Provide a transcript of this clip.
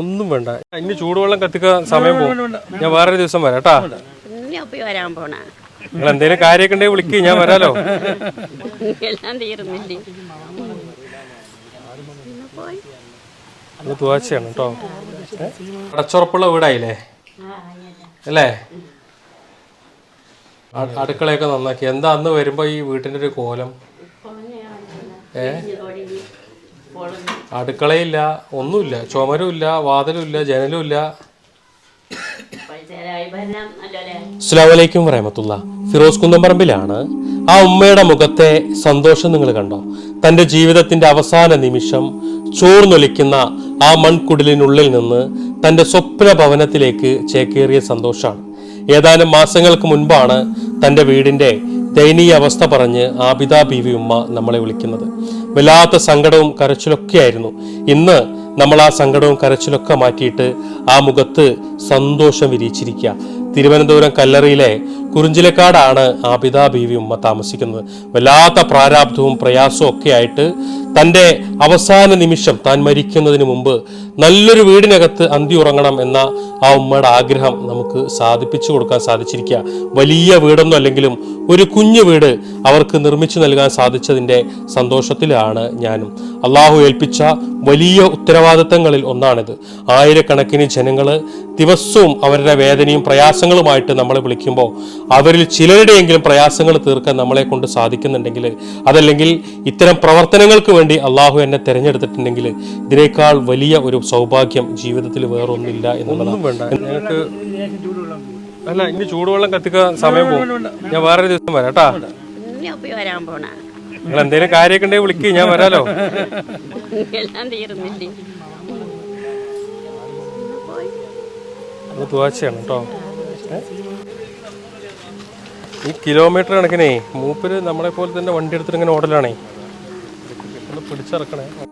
ഒന്നും വേണ്ട. ഇനി ചൂടുവെള്ളം കത്തിക്കാൻ സമയം പോകും. ഞാൻ വേറൊരു ദിവസം വരാം കേട്ടാ ഇനി ഒപ്പി വരാൻ പോണ. നിങ്ങൾ എന്തെങ്കിലും കാര്യമൊക്കെ ഉണ്ടെങ്കിൽ വിളിക്ക് ഞാൻ വരാലോ. എല്ലാം തീർന്നില്ലേ? തുവാച്ചയാണ് കേട്ടോ അടച്ചുറപ്പുള്ള വീടായില്ലേ? അല്ലേ? അടുക്കളയൊക്കെ നന്നാക്കി. എന്താ അന്ന് വരുമ്പോ ഈ വീട്ടിന്റെ ഒരു കോലം? ഏ? അടുക്കളയില്ല ഒന്നുമില്ല. ചുമരുമില്ല വാതിലുമില്ല ജനലുമില്ല. സ്ലാമലൈക്കും വറഹമത്തുള്ള. ഫിറോസ് കുന്നംപറമ്പിലാണ് ആ ഉമ്മയുടെ മുഖത്തെ സന്തോഷം നിങ്ങൾ കണ്ടോ? തന്റെ ജീവിതത്തിന്റെ അവസാന നിമിഷം ചോർന്നൊലിക്കുന്ന ആ മൺകുടിലിനുള്ളിൽ നിന്ന് തന്റെ സ്വപ്ന ഭവനത്തിലേക്ക് ചേക്കേറിയ സന്തോഷമാണ്. ഏതാനും മാസങ്ങൾക്ക് മുൻപാണ് തന്റെ വീടിന്റെ ദയനീയ അവസ്ഥ പറഞ്ഞ് ആബിദ ബീവി ഉമ്മ നമ്മളെ വിളിക്കുന്നത്. വല്ലാത്ത സങ്കടവും കരച്ചിലൊക്കെയായിരുന്നു. ഇന്ന് നമ്മൾ ആ സങ്കടവും കരച്ചിലൊക്കെ മാറ്റിയിട്ട് ആ മുഖത്ത് സന്തോഷം വിരിയിച്ചിരിക്കുക തിരുവനന്തപുരം കല്ലറിയിലെ കുറിഞ്ചിലക്കാടാണ് ആബിദ ബീവി ഉമ്മ താമസിക്കുന്നത്. വല്ലാത്ത പ്രാരാബ്ധവും പ്രയാസവും ഒക്കെ ആയിട്ട് തന്റെ അവസാന നിമിഷം താൻ മരിക്കുന്നതിന് മുമ്പ് നല്ലൊരു വീടിനകത്ത് അന്തി ഉറങ്ങണം എന്ന ആ ഉമ്മയുടെ ആഗ്രഹം നമുക്ക് സാധിപ്പിച്ചു കൊടുക്കാൻ സാധിച്ചിരിക്കുക. വലിയ വീടൊന്നും അല്ലെങ്കിലും ഒരു കുഞ്ഞു വീട് അവർക്ക് നിർമ്മിച്ചു നൽകാൻ സാധിച്ചതിന്റെ സന്തോഷത്തിലാണ് ഞാനും. അള്ളാഹു ഏൽപ്പിച്ച വലിയ ഉത്തരവാദിത്തങ്ങളിൽ ഒന്നാണിത്. ആയിരക്കണക്കിന് ജനങ്ങൾ ദിവസവും അവരുടെ വേദനയും പ്രയാസങ്ങളുമായിട്ട് നമ്മളെ വിളിക്കുമ്പോൾ അവരിൽ ചിലരുടെയെങ്കിലും പ്രയാസങ്ങൾ തീർക്കാൻ നമ്മളെ കൊണ്ട് സാധിക്കുന്നുണ്ടെങ്കിൽ അതല്ലെങ്കിൽ ഇത്തരം പ്രവർത്തനങ്ങൾക്ക് വേണ്ടി അള്ളാഹു എന്നെ തിരഞ്ഞെടുത്തിട്ടുണ്ടെങ്കിൽ ഇതിനേക്കാൾ വലിയ ഒരു സൗഭാഗ്യം ജീവിതത്തിൽ വേറൊന്നില്ല എന്നുള്ളതാണ്. വേണ്ട. ഞങ്ങൾക്ക് അല്ല ഇനി ചൂടുവെള്ളം കത്തിക്കാൻ സമയം പോകും. ഞാൻ വേറൊരു ദിവസം വരാം കേട്ടാ? ഇനി ഒപ്പി വരാൻ പോണ. നിങ്ങൾ എന്തെങ്കിലും കാര്യമൊക്കെ ഉണ്ടെങ്കിൽ വിളിക്ക് ഞാൻ വരാലോ? തുവാച്ചയാണ് കേട്ടോ. ഈ കിലോമീറ്റർ കണക്കിനെ മൂപ്പര് നമ്മളെ പോലെ തന്നെ വണ്ടി എടുത്തിട്ട് ഇങ്ങനെ ഓടലാണേ. പിടിച്ചിറക്കണേ.